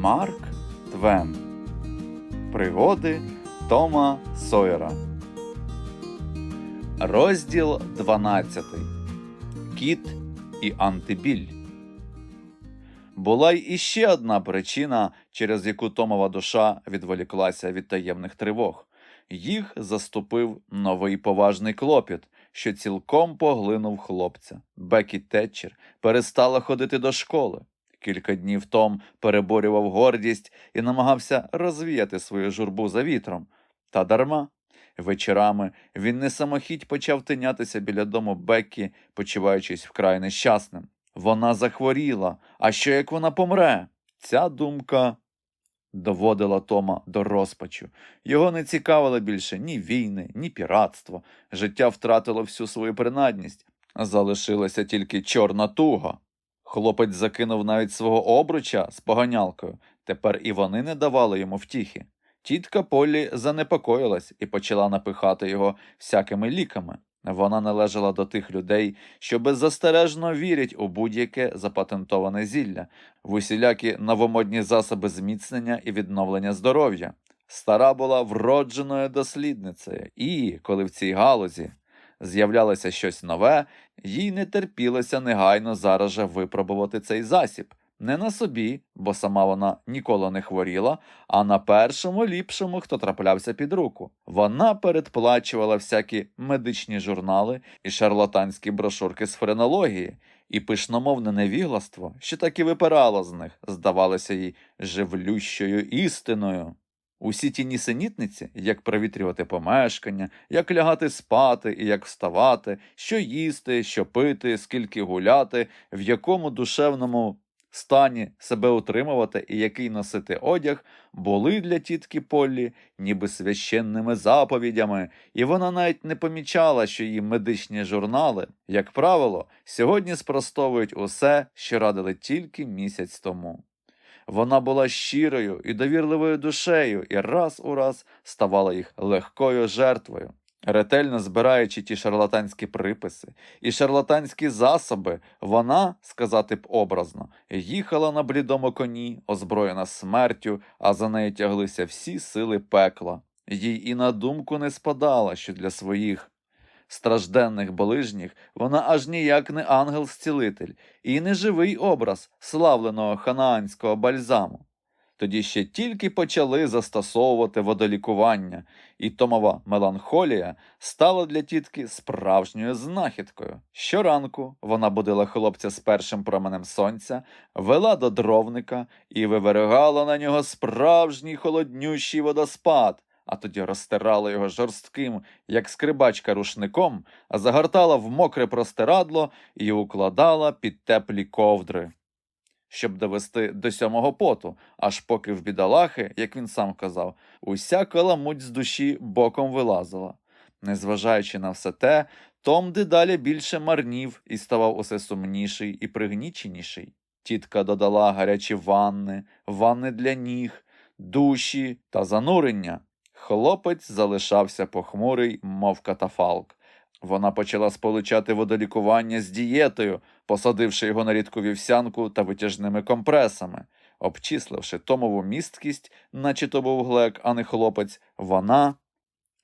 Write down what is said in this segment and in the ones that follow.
Марк Твен. Пригоди Тома Сойера. Розділ 12. Кіт і антибіль. Була й іще одна причина, через яку Томова душа відволіклася від таємних тривог. Їх заступив новий поважний клопіт, що цілком поглинув хлопця. Бекі Тетчер перестала ходити до школи. Кілька днів Том переборював гордість і намагався розвіяти свою журбу за вітром. Та дарма. Вечорами він не самохідь почав тинятися біля дому Беккі, почуваючись вкрай нещасним. Вона захворіла, а що як вона помре? Ця думка доводила Тома до розпачу. Його не цікавило більше ні війни, ні піратство. Життя втратило всю свою принадність. Залишилася тільки чорна туга. Хлопець закинув навіть свого обруча з поганялкою. Тепер і вони не давали йому втіхи. Тітка Поллі занепокоїлась і почала напихати його всякими ліками. Вона належала до тих людей, що беззастережно вірять у будь-яке запатентоване зілля, в усілякі новомодні засоби зміцнення і відновлення здоров'я. Стара була вродженою дослідницею, і, коли в цій галузі з'являлося щось нове, їй не терпілося негайно зараз же випробувати цей засіб. Не на собі, бо сама вона ніколи не хворіла, а на першому ліпшому, хто траплявся під руку. Вона передплачувала всякі медичні журнали і шарлатанські брошурки з френології, і пишномовне невігластво, що так і випирало з них, здавалося їй живлющою істиною. Усі ті нісенітниці, як провітрювати помешкання, як лягати спати і як вставати, що їсти, що пити, скільки гуляти, в якому душевному стані себе утримувати і який носити одяг, були для тітки Поллі ніби священними заповідями, і вона навіть не помічала, що її медичні журнали, як правило, сьогодні спростовують усе, що радили тільки місяць тому. Вона була щирою і довірливою душею і раз у раз ставала їх легкою жертвою. Ретельно збираючи ті шарлатанські приписи і шарлатанські засоби, вона, сказати б образно, їхала на блідому коні, озброєна смертю, а за нею тяглися всі сили пекла. Їй і на думку не спадала, що для своїх стражденних ближніх вона аж ніяк не ангел-зцілитель і не живий образ славленого ханаанського бальзаму. Тоді ще тільки почали застосовувати водолікування, і томова меланхолія стала для тітки справжньою знахідкою. Щоранку вона будила хлопця з першим променем сонця, вела до дровника і виверегала на нього справжній холоднющий водоспад, а тоді розтирала його жорстким, як скрибачка рушником, а загортала в мокре простирадло і укладала під теплі ковдри щоб довести до сьомого поту, аж поки в бідолахи, як він сам казав, уся каламуть з душі боком вилазила. Незважаючи на все те, Том дедалі більше марнів і ставав усе сумніший і пригніченіший. Тітка додала гарячі ванни, ванни для ніг, душі та занурення. Хлопець залишався похмурий, мов катафалк. Вона почала сполучати водолікування з дієтою, посадивши його на рідку вівсянку та витяжними компресами. Обчисливши Томову місткість, наче то був глек, а не хлопець, вона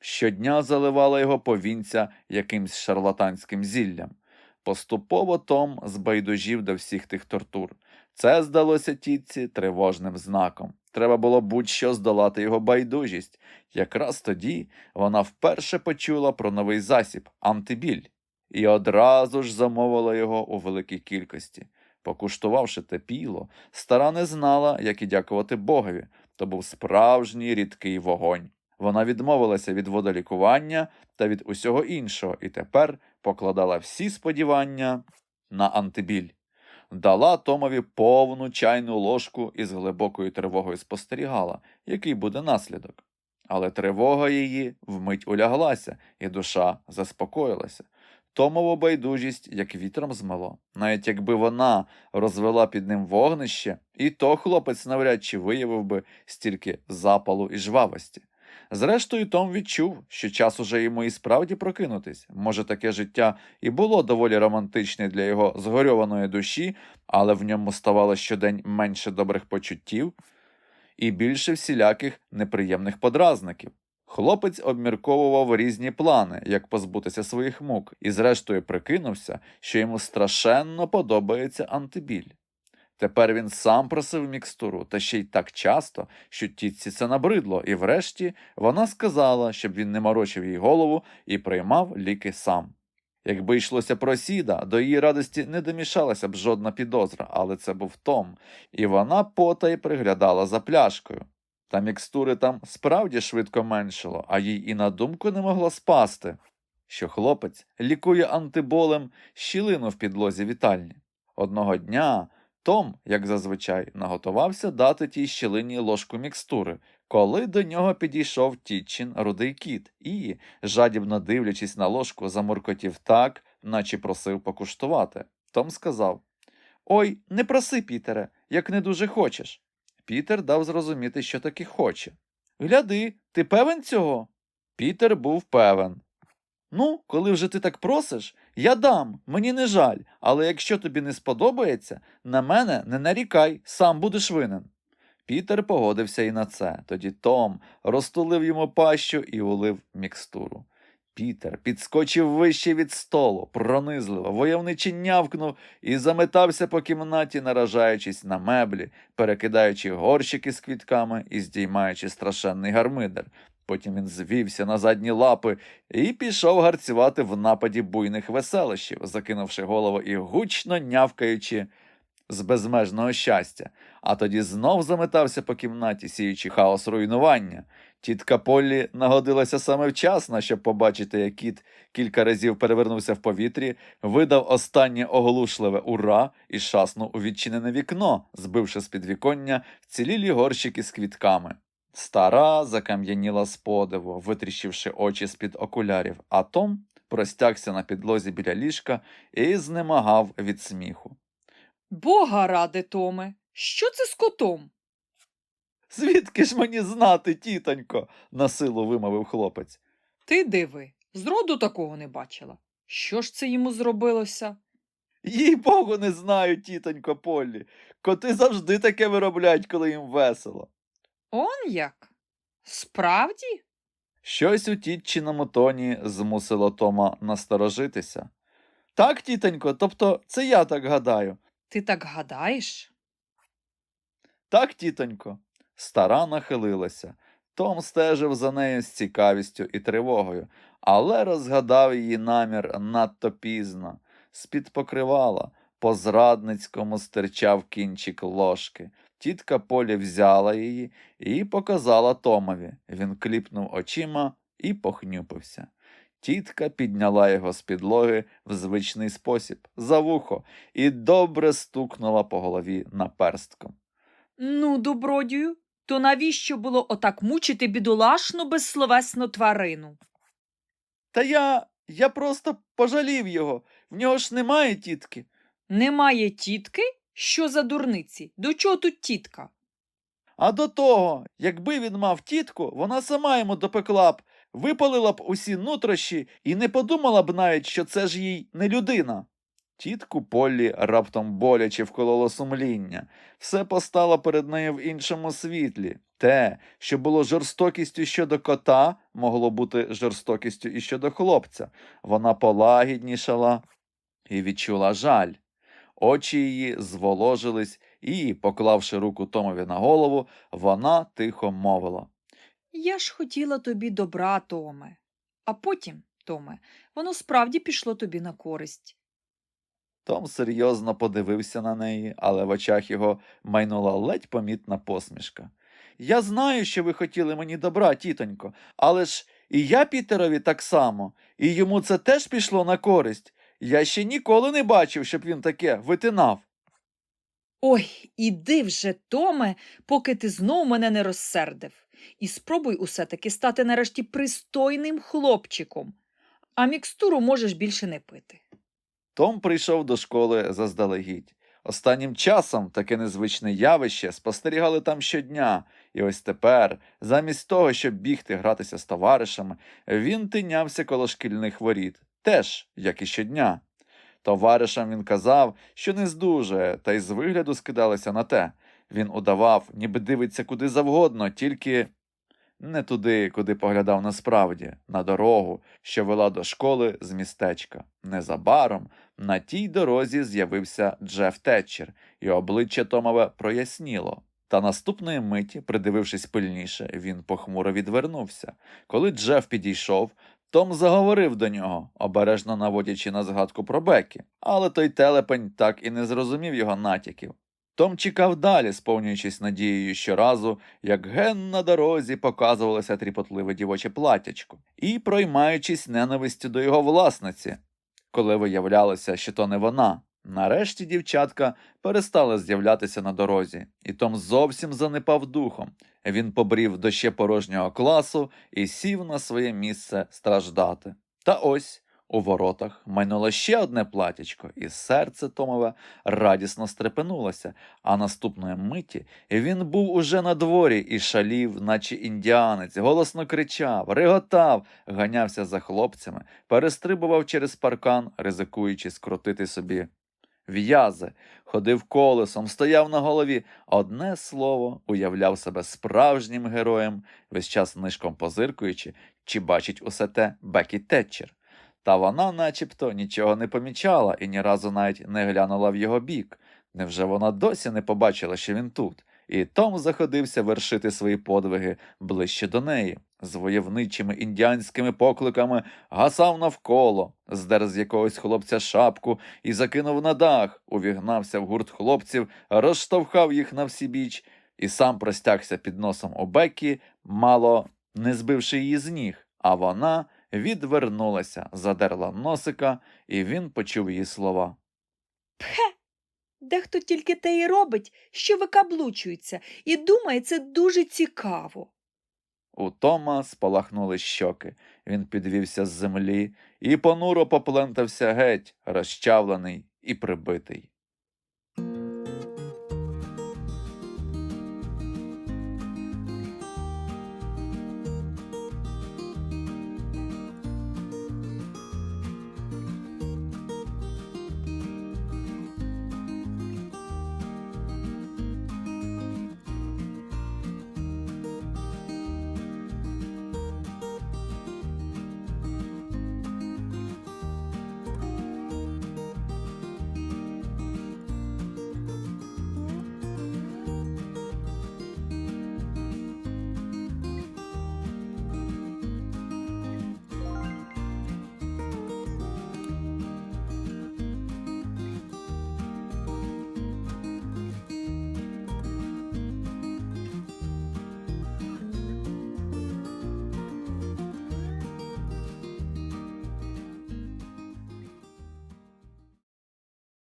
щодня заливала його повінця якимсь шарлатанським зіллям. Поступово Том збайдужів до всіх тих тортур. Це здалося тітці тривожним знаком. Треба було будь-що здолати його байдужість. Якраз тоді вона вперше почула про новий засіб антибіль і одразу ж замовила його у великій кількості. Покуштувавши те піло, стара не знала, як і дякувати Богові. То був справжній рідкий вогонь. Вона відмовилася від водолікування та від усього іншого і тепер покладала всі сподівання на антибіль. Дала Томові повну чайну ложку і з глибокою тривогою спостерігала, який буде наслідок. Але тривога її вмить уляглася, і душа заспокоїлася. Томову байдужість, як вітром змело. Навіть якби вона розвела під ним вогнище, і то хлопець навряд чи виявив би стільки запалу і жвавості. Зрештою, Том відчув, що час уже йому і справді прокинутись. Може, таке життя і було доволі романтичне для його згорьованої душі, але в ньому ставало щодень менше добрих почуттів. і більше всіляких неприємних подразників. Хлопець обмірковував різні плани, як позбутися своїх мук, і зрештою прикинувся, що йому страшенно подобається антибіль. Тепер він сам просив мікстуру, та ще й так часто, що тітці це набридло, і врешті вона сказала, щоб він не морочив їй голову і приймав ліки сам. Якби йшлося про сіда, до її радості не домішалася б жодна підозра, але це був Том, і вона потай приглядала за пляшкою. Та мікстури там справді швидко меншало, а їй і на думку не могло спасти, що хлопець лікує антиболем щілину в підлозі вітальні. Одного дня Том, як зазвичай, наготувався дати тій щілині ложку мікстури, коли до нього підійшов Тітчин рудий кіт і, жадібно дивлячись на ложку, замуркотів так, наче просив покуштувати. Том сказав Ой, не проси, Пітере, як не дуже хочеш. Пітер дав зрозуміти, що таки хоче. Гляди, ти певен цього? Пітер був певен. Ну, коли вже ти так просиш, я дам, мені не жаль, але якщо тобі не сподобається, на мене не нарікай, сам будеш винен. Пітер погодився і на це. Тоді Том розтулив йому пащу і улив мікстуру. Пітер підскочив вище від столу, пронизливо, войовниче нявкнув і заметався по кімнаті, наражаючись на меблі, перекидаючи горщики з квітками і здіймаючи страшенний гармидер. Потім він звівся на задні лапи і пішов гарцювати в нападі буйних веселощів, закинувши голову і гучно нявкаючи з безмежного щастя, а тоді знов заметався по кімнаті, сіючи хаос руйнування. Тітка Поллі нагодилася саме вчасно, щоб побачити, як кіт кілька разів перевернувся в повітрі, видав останнє оглушливе ура і шаснув у відчинене вікно, збивши з підвіконня вцілілі горщики з квітками. Стара закам'яніла з подиву, витріщивши очі з-під окулярів, а Том простягся на підлозі біля ліжка і знемагав від сміху. Бога ради, Томе, що це з котом? Звідки ж мені знати, тітонько? насилу вимовив хлопець. Ти диви, зроду такого не бачила. Що ж це йому зробилося? Їй богу, не знаю, тітонько Поллі. Коти завжди таке виробляють, коли їм весело. Он як? Справді? Щось у тітчиному тоні змусило Тома насторожитися. Так, тітонько, тобто це я так гадаю. Ти так гадаєш? Так, тітонько. Стара нахилилася. Том стежив за нею з цікавістю і тривогою, але розгадав її намір надто пізно. З-під покривала по зрадницькому стирчав кінчик ложки. Тітка Полі взяла її і показала Томові. Він кліпнув очима і похнюпився. Тітка підняла його з підлоги в звичний спосіб, за вухо, і добре стукнула по голові наперстком. Ну, добродію, то навіщо було отак мучити бідолашну безсловесну тварину? Та я. я просто пожалів його. В нього ж немає тітки. Немає тітки? Що за дурниці? До чого тут тітка? А до того, якби він мав тітку, вона сама йому допекла б, випалила б усі нутрощі і не подумала б навіть, що це ж їй не людина. Тітку Поллі раптом боляче вкололо сумління. Все постало перед нею в іншому світлі. Те, що було жорстокістю щодо кота, могло бути жорстокістю і щодо хлопця. Вона полагіднішала і відчула жаль. Очі її зволожились, і, поклавши руку Томові на голову, вона тихо мовила. Я ж хотіла тобі добра, Томе. А потім, Томе, воно справді пішло тобі на користь. Том серйозно подивився на неї, але в очах його майнула ледь помітна посмішка. Я знаю, що ви хотіли мені добра, тітонько, але ж і я Пітерові так само, і йому це теж пішло на користь. Я ще ніколи не бачив, щоб він таке витинав. Ой, іди вже, Томе, поки ти знов мене не розсердив. І спробуй усе таки стати нарешті пристойним хлопчиком. А мікстуру можеш більше не пити. Том прийшов до школи заздалегідь. Останнім часом таке незвичне явище спостерігали там щодня, і ось тепер, замість того, щоб бігти гратися з товаришами, він тинявся коло шкільних воріт, теж, як і щодня. Товаришам він казав, що не здужає, та й з вигляду скидалися на те. Він удавав, ніби дивиться куди завгодно, тільки не туди, куди поглядав насправді, на дорогу, що вела до школи з містечка. Незабаром на тій дорозі з'явився Джеф Тетчер, і обличчя Томове проясніло. Та наступної миті, придивившись пильніше, він похмуро відвернувся. Коли Джеф підійшов, Том заговорив до нього, обережно наводячи на згадку про Бекі, але той телепень так і не зрозумів його натяків. Том чекав далі, сповнюючись надією щоразу, як ген на дорозі показувалося тріпотливе дівоче платячко, і проймаючись ненавистю до його власниці, коли виявлялося, що то не вона. Нарешті дівчатка перестали з'являтися на дорозі, і Том зовсім занепав духом. Він побрів до ще порожнього класу і сів на своє місце страждати. Та ось у воротах майнуло ще одне платячко, і серце Томове радісно стрепенулося, а наступної миті він був уже на дворі і шалів, наче індіанець, голосно кричав, реготав, ганявся за хлопцями, перестрибував через паркан, ризикуючи скрутити собі в'язи, ходив колесом, стояв на голові. Одне слово, уявляв себе справжнім героєм, весь час нишком позиркуючи, чи бачить усе те Бекі Тетчер. Та вона начебто нічого не помічала і ні разу навіть не глянула в його бік. Невже вона досі не побачила, що він тут? І Том заходився вершити свої подвиги ближче до неї, з войовничими індіанськими покликами гасав навколо, здер з якогось хлопця шапку і закинув на дах, увігнався в гурт хлопців, розштовхав їх на всі біч і сам простягся під носом у Беккі, мало не збивши її з ніг, а вона відвернулася, задерла носика, і він почув її слова. Пхе! Дехто тільки те й робить, що викаблучується, і думає, це дуже цікаво. У Тома спалахнули щоки. Він підвівся з землі і понуро поплентався геть, розчавлений і прибитий.